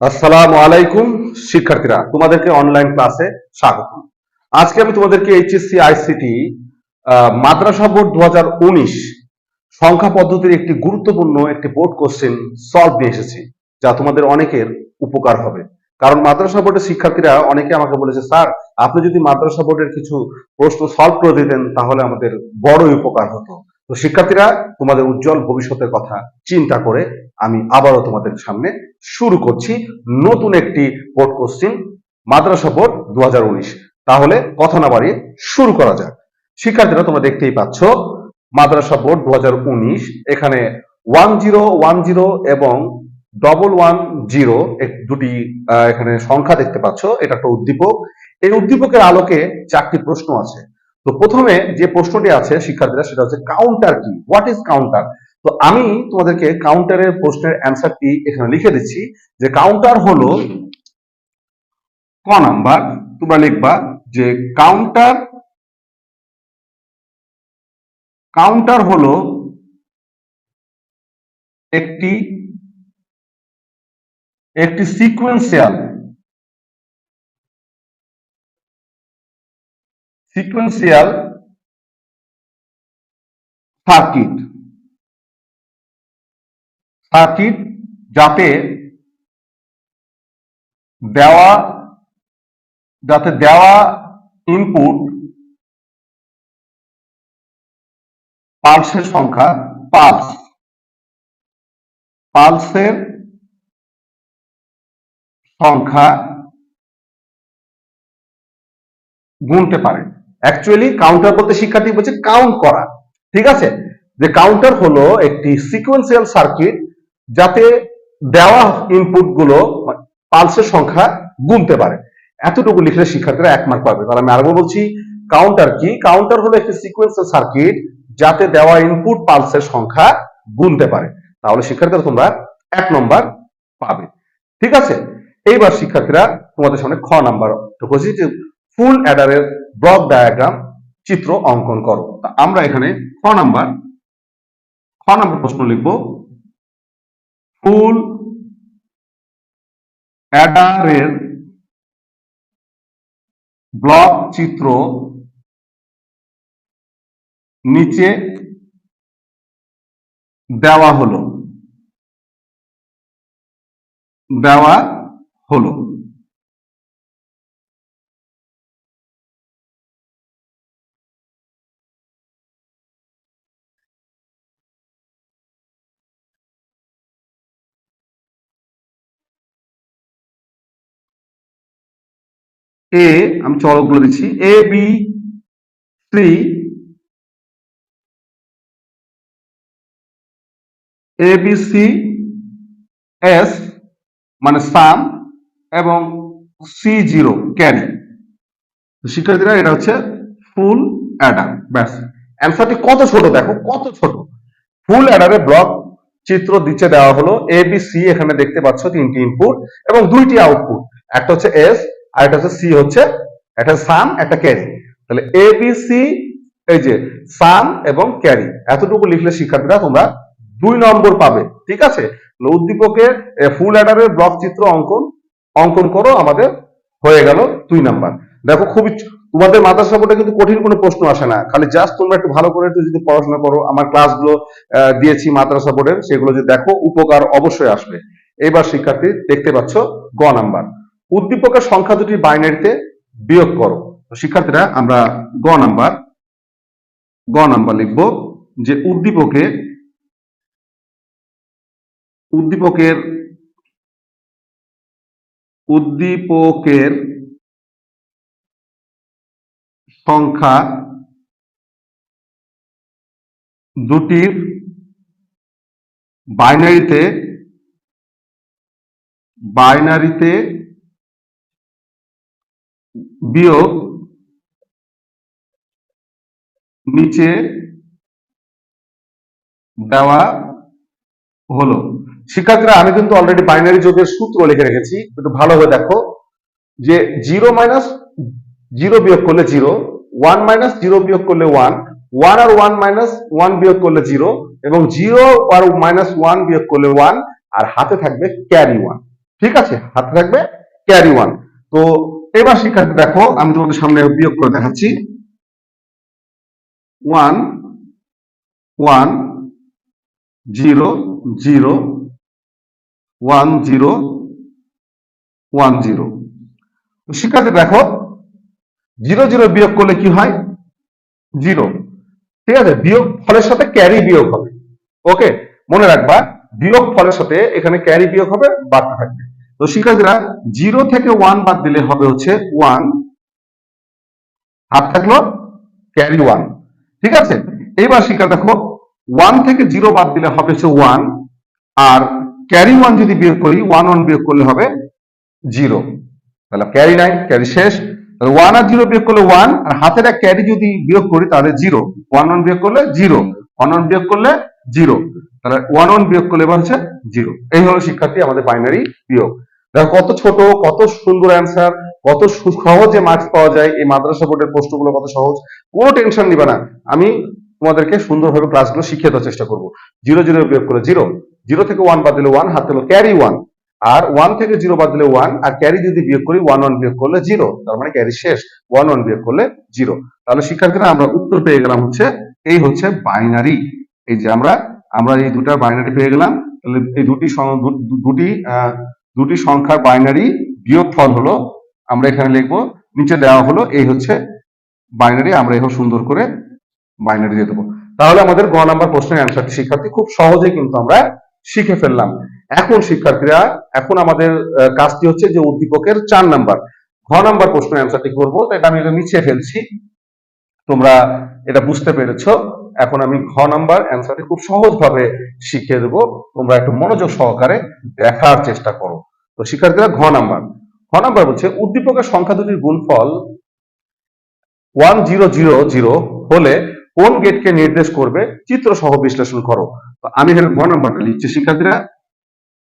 আসসালামু আলাইকুম, শিক্ষার্থীরা। তোমাদেরকে অনলাইন ক্লাসে স্বাগত। আজকে আমি তোমাদেরকে এইচএসসি আইসিটি মাদ্রাসা বোর্ড দু হাজার উনিশ সংখ্যা পদ্ধতির একটি গুরুত্বপূর্ণ একটি বোর্ড কোশ্চেন সলভ নিয়ে এসেছি, যা তোমাদের অনেকের উপকার হবে। কারণ মাদ্রাসা বোর্ডের শিক্ষার্থীরা অনেকে আমাকে বলেছে, স্যার, আপনি যদি মাদ্রাসা বোর্ডের কিছু প্রশ্ন সলভ করে দিতেন, তাহলে আমাদের বড়ই উপকার হতো। তো শিক্ষার্থীরা, তোমাদের উজ্জ্বল ভবিষ্যতের কথা চিন্তা করে আমি আবারও তোমাদের সামনে শুরু করছি নতুন একটি বোর্ড কোশ্চিন মাদ্রাসা বোর্ড দুহাজার উনিশ। তাহলে কথা না বাড়িয়ে শুরু করা যাক। শিক্ষার্থীরা, তোমরা দেখতেই পাচ্ছ, মাদ্রাসা বোর্ড দু হাজার উনিশ, এখানে ওয়ান জিরো ওয়ান জিরো এবং ডবল ওয়ান জিরো দুটি এখানে সংখ্যা দেখতে পাচ্ছ। এটা একটা উদ্দীপক। এই উদ্দীপকের আলোকে চারটি প্রশ্ন আছে। তো প্রথমে যে প্রশ্নটি আছে শিক্ষার্থীরা, সেটা হচ্ছে কাউন্টার কি? হোয়াট ইজ কাউন্টার তো আমি তোমাদেরকে কাউন্টারের প্রশ্নের অ্যান্সারটি এখানে লিখে দিচ্ছি যে কাউন্টার হলো ক নাম্বার? তোমরা লিখবা যে কাউন্টার কাউন্টার হলো একটি একটি সিকুয়েন্সিয়াল সিকুয়েন্সিয়াল সার্কিট সার্কিট যাতে দেওয়া যাতে দেওয়া ইনপুট পালসের সংখ্যা পালস পালসের সংখ্যা গুনতে পারে। অ্যাকচুয়ালি কাউন্টার বলতে শিক্ষার্থী বলছে কাউন্ট করা। ঠিক আছে? যে কাউন্টার হলো একটি সিকোয়েন্সিয়াল সার্কিট যাতে দেওয়া ইনপুটগুলো পালসের সংখ্যা গুনতে পারে। এতটুকু লিখলে শিক্ষার্থীরা এক মার্ক পাবে। তাহলে আমি আরও বলছি কাউন্টার কি? কাউন্টার হলো একটি সিকোয়েন্সিয়াল সার্কিট যাতে দেওয়া ইনপুট পালসের সংখ্যা গুনতে পারে। তাহলে শিক্ষার্থীরা তোমরা এক নম্বর পাবে। ঠিক আছে? এইবার শিক্ষার্থীরা তোমাদের সামনে খ নাম্বার ফুল অ্যাডারের ব্লক ডায়াগ্রাম চিত্র অঙ্কন করো। আমরা এখানে খ নাম্বার খ নাম্বার প্রশ্ন লিখব। ফুল অ্যাডারের ব্লক চিত্র নিচে দেওয়া হলো। দেওয়া হলো। এ আমি চলকগুলো দিচ্ছি। A B C A B C S মানে সাম এবং সি জিরো ক্যারি শিক্ষার্থীরা, এটা হচ্ছে ফুল অ্যাডার ব্যাস। অ্যান্সারটি কত ছোট দেখো, কত ছোট। ফুল অ্যাডারে ব্লক চিত্র দিচ্ছে দেওয়া হলো। এ বি সি এখানে দেখতে পাচ্ছ তিনটি ইনপুট এবং দুইটি আউটপুট একটা হচ্ছে এস আর একটা হচ্ছে সি হচ্ছে একটা সাম একটা ক্যারি তাহলে এ বি সি এই যে সাম এবং ক্যারি এতটুকু লিখলে শিক্ষার্থীরা তোমরা দুই নম্বর পাবে, ঠিক আছে? উদ্দীপকের ফুল অ্যাডারের ব্লক চিত্র অঙ্কন অঙ্কন করো, আমাদের হয়ে গেল দুই নাম্বার। দেখো খুবই তোমাদের মাদ্রাসা বোর্ডে কিন্তু কঠিন কোনো প্রশ্ন আসে না। খালি জাস্ট তোমরা একটু ভালো করে একটু যদি পড়াশোনা করো, আমার ক্লাসগুলো দিয়েছি মাদ্রাসা বোর্ডের সেগুলো যদি দেখো, উপকার অবশ্যই আসবে। এবার শিক্ষার্থী দেখতে পাচ্ছ গ নাম্বার। উদ্দীপকের সংখ্যা দুটি বাইনারিতে বিয়োগ করো। শিক্ষার্থীরা, আমরা গ নাম্বার গ নাম্বার লিখব যে উদ্দীপকে, উদ্দীপকের উদ্দীপকের সংখ্যা দুটির বাইনারিতে বাইনারিতে বিয়োগ নিচে দেওয়া হলো। শিক্ষার্থীরা, আমি কিন্তু অলরেডি বাইনারি যোগের সূত্র লিখে রেখেছি। একটু ভালোভাবে দেখো যে জিরো মাইনাস জিরো বিয়োগ করলে জিরো ওয়ান মাইনাস জিরো বিয়োগ করলে ওয়ান ওয়ান আর ওয়ান মাইনাস ওয়ান বিয়োগ করলে জিরো এবং জিরো আর মাইনাস ওয়ান বিয়োগ করলে ওয়ান আর হাতে থাকবে ক্যারি ওয়ান ঠিক আছে? হাতে থাকবে ক্যারি ওয়ান তো এবার শিক্ষার্থী, দেখো, আমি তোমাদের সামনে বিয়োগ করে দেখাচ্ছি। One one zero zero one zero one zero শিক্ষার্থী, দেখো জিরো জিরো বিয়োগ করলে কি হয়? জিরো ঠিক আছে, বিয়োগ ফলের সাথে ক্যারি বিয়োগ হবে। ওকে মনে রাখবা, বিয়োগ ফলের সাথে এখানে ক্যারি বিয়োগ হবে, বাড়তে থাকবে। তো শিক্ষার্থীরা জিরো থেকে ওয়ান বাদ দিলে হবে হচ্ছে ওয়ান হাত থাকল ক্যারি ওয়ান ঠিক আছে? এবার শিক্ষা দেখো ওয়ান থেকে জিরো বাদ দিলে হবে হচ্ছে ওয়ান আর ক্যারি ওয়ান যদি বিয়োগ করি ওয়ান ওয়ান বিয়োগ করলে হবে জিরো তাহলে ক্যারি নাই ক্যারি শেষ ওয়ান আর জিরো বিয়োগ করলে ওয়ান আর হাতের এক ক্যারি যদি বিয়োগ করি, তাহলে জিরো ওয়ান ওয়ান বিয়োগ করলে জিরো ওয়ান ওয়ান বিয়োগ করলে জিরো তাহলে ওয়ান ওয়ান বিয়োগ করলে এবার হচ্ছে জিরো এই হলো শিক্ষার্থী আমাদের বাইনারি বিয়োগ। দেখো, কত ছোট, কত সুন্দর অ্যান্সার কত সহজে মার্কস পাওয়া যায় এই মাদ্রাসা বোর্ডের প্রশ্নগুলো কত সহজ, কোনো টেনশন নিবে না। আমি তোমাদেরকে সুন্দরভাবে ক্লাসগুলো শিখিয়ে দেওয়ার চেষ্টা করব। জিরো জিরো বিয়োগ করে জিরো জিরো থেকে ওয়ান বাদ দিলে ওয়ান হাত দিল ক্যারি ওয়ান আর ওয়ান থেকে জিরো বাদ দিলে ওয়ান আর ক্যারি যদি বিয়োগ করি ওয়ান ওয়ান বিয়োগ করলে জিরো তার মানে ক্যারি শেষ। ওয়ান ওয়ান বিয়োগ করলে জিরো তাহলে শিক্ষার্থীরা, আমরা উত্তর পেয়ে গেলাম হচ্ছে, এই হচ্ছে বাইনারি এই যে আমরা আমরা এই দুটা বাইনারি পেয়ে গেলাম, তাহলে এই দুটি দুটি দুটি সংখ্যার বাইনারি বিয়োগ ফল হলো, আমরা এখানে লিখব, নিচে দেওয়া হলো, এই হচ্ছে বাইনারি আমরা এখানে সুন্দর করে বাইনারি দিয়ে দেবো। তাহলে আমাদের গ নাম্বার প্রশ্নের অ্যান্সারটি শিক্ষার্থী খুব সহজে কিন্তু আমরা শিখে ফেললাম। এখন শিক্ষার্থীরা, এখন আমাদের কাজটি হচ্ছে যে উদ্দীপকের চার নাম্বার। ঘ নাম্বার প্রশ্নের অ্যান্সারটি করব এটা আমি এটা নিচে ফেলছি। তোমরা এটা বুঝতে পেরেছ। এখন আমি ঘ নাম্বার অ্যান্সারটি খুব সহজভাবে শিখিয়ে দেবো। তোমরা একটু মনোযোগ সহকারে দেখার চেষ্টা করো। তো শিক্ষার্থীরা, ঘ নাম্বার। ঘ নাম্বার বলছে, উদ্দীপকের সংখ্যা দুটির গুণফল ওয়ান জিরো জিরো জিরো হলে কোন গেটকে নির্দেশ করবে? চিত্র সহ বিশ্লেষণ করো। আমি এখানে ঘ নাম্বারটা লিখছি। শিক্ষার্থীরা,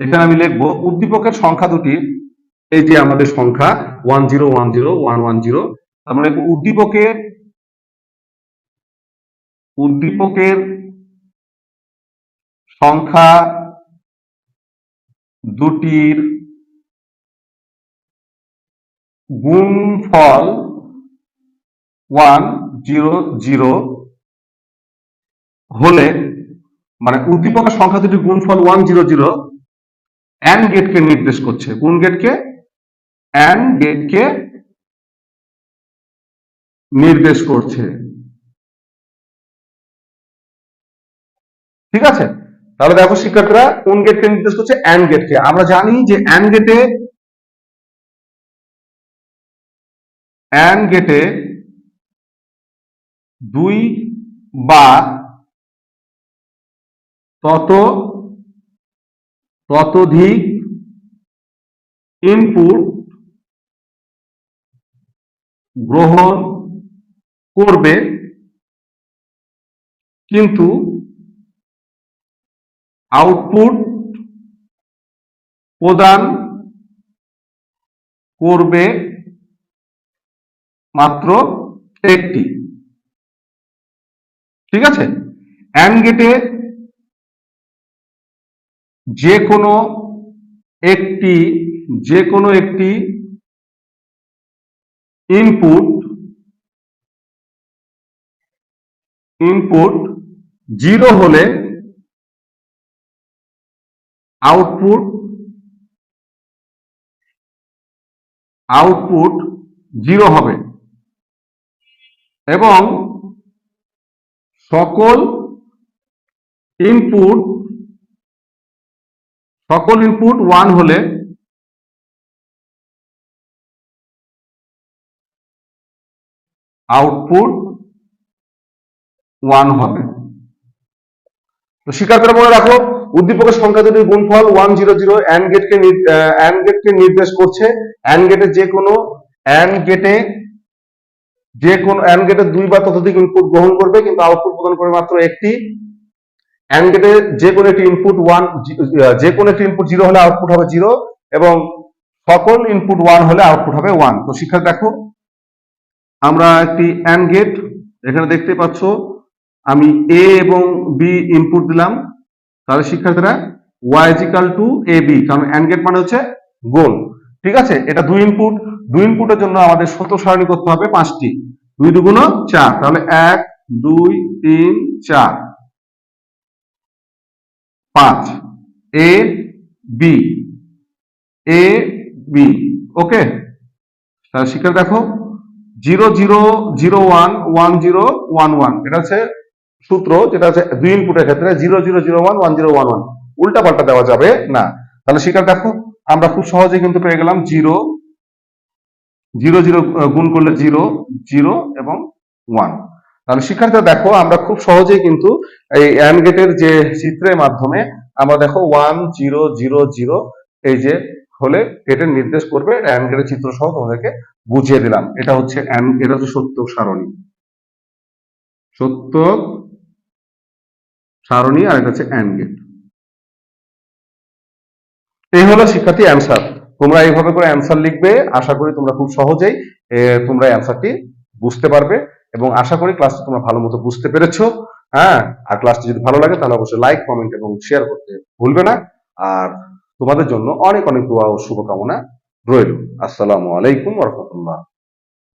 এখানে আমি লিখব, উদ্দীপকের সংখ্যা দুটি এই যে আমাদের সংখ্যা, one zero one zero, one one zero. আমরা লিখব উদ্দীপকের উদ্দীপকের সংখ্যা দুটির গুণফল ওয়ান জিরো জিরো হলে মানে উদ্দীপকের সংখ্যা দুটির গুণফল ওয়ান জিরো জিরো অ্যান্ড গেটকে নির্দেশ করছে। কোন গেটকে অ্যান্ড গেটকে নির্দেশ করছে। ঠিক আছে? তাহলে দেখো শিক্ষার্থীরা কোন গেটকে নির্দেশ করছে? অ্যান্ড গেটকে আমরা জানি যে অ্যান্ড গেটে অ্যান্ড গেটে দুই বা তত, ততোধিক ইনপুট গ্রহণ করবে। কিন্তু আউটপুট প্রদান করবে মাত্র একটি। ঠিক আছে? অ্যান্ড যে কোনো একটি যে কোনো একটি ইনপুট ইনপুট জিরো হলে আউটপুট আউটপুট জিরো হবে। এবং সকল ইনপুট সকল ইনপুট ওয়ান হলে আউটপুট ওয়ান হবে। তো শিক্ষার্থীরা মনে রাখো উদ্দীপকের সংখ্যা দুটির গুণফল ওয়ান জিরো জিরো অ্যান্ড গেটকে অ্যান্ড গেটকে নির্দেশ করছে। অ্যান্ড গেটে যে কোনো অ্যান্ড গেটে যে কোন অ্যান্ড গেটে দুই বা ততোধিক ইনপুট গ্রহণ করবে, কিন্তু আউটপুট প্রদান করবে মাত্র একটি। অ্যান্ড গেটে যে কোনো একটি ইনপুট ওয়ান যে কোনো একটি ইনপুট জিরো হলে আউটপুট হবে জিরো এবং সকল ইনপুট ওয়ান হলে আউটপুট হবে ওয়ান তো শিক্ষার্থী দেখো, আমরা একটি অ্যান্ড গেট এখানে দেখতে পাচ্ছ, আমি এ এবং বি ইনপুট দিলাম। তাহলে শিক্ষার্থীরা Y equal to A B কারণ অ্যান্ড গেট মানে হচ্ছে গোল ঠিক আছে? এটা দুই ইনপুট দুই ইনপুটের জন্য আমাদের সত্য সারণী করতে হবে পাঁচটি। দুই দুগুণ চার, তাহলে এক, দুই, তিন, চার। পাঁচ। A B A B okay? তাহলে শিক্ষা দেখো zero zero zero one one zero one one এটা হচ্ছে সূত্র যেটা হচ্ছে দুই ইনপুটের ক্ষেত্রে zero zero zero one one zero one one উল্টা পাল্টা দেওয়া যাবে না। তাহলে শিকার দেখো, আমরা খুব সহজে কিন্তু পেয়ে গেলাম জিরো জিরো জিরো গুণ করলে জিরো জিরো এবং ওয়ান তাহলে শিক্ষার্থীরা দেখো, আমরা খুব সহজেই কিন্তু এই অ্যান্ড গেটের যে চিত্রের মাধ্যমে আমরা দেখো ওয়ান জিরো জিরো জিরো এই যে হলে গেটের নির্দেশ করবে অ্যান্ড গেটের চিত্র সহ তোমাদেরকে বুঝিয়ে দিলাম। এটা হচ্ছে এটা হচ্ছে সত্য সারণী। সত্য সারণী আর এটা হচ্ছে অ্যান্ড গেট এই হলো শিক্ষার্থী অ্যান্সার তোমরা এইভাবে করে অ্যান্সার লিখবে, আশা করি তোমরা খুব সহজেই তোমরা অ্যান্সারটি বুঝতে পারবে এবং আশা করি ক্লাসটি তোমরা ভালো মতো বুঝতে পেরেছ। হ্যাঁ আর ক্লাসটি যদি ভালো লাগে তাহলে অবশ্যই লাইক কমেন্ট এবং শেয়ার করতে ভুলবে না। আর তোমাদের জন্য অনেক অনেক দোয়া ও শুভকামনা রইল। আসসালামু আলাইকুম রহমতুল্লাহ।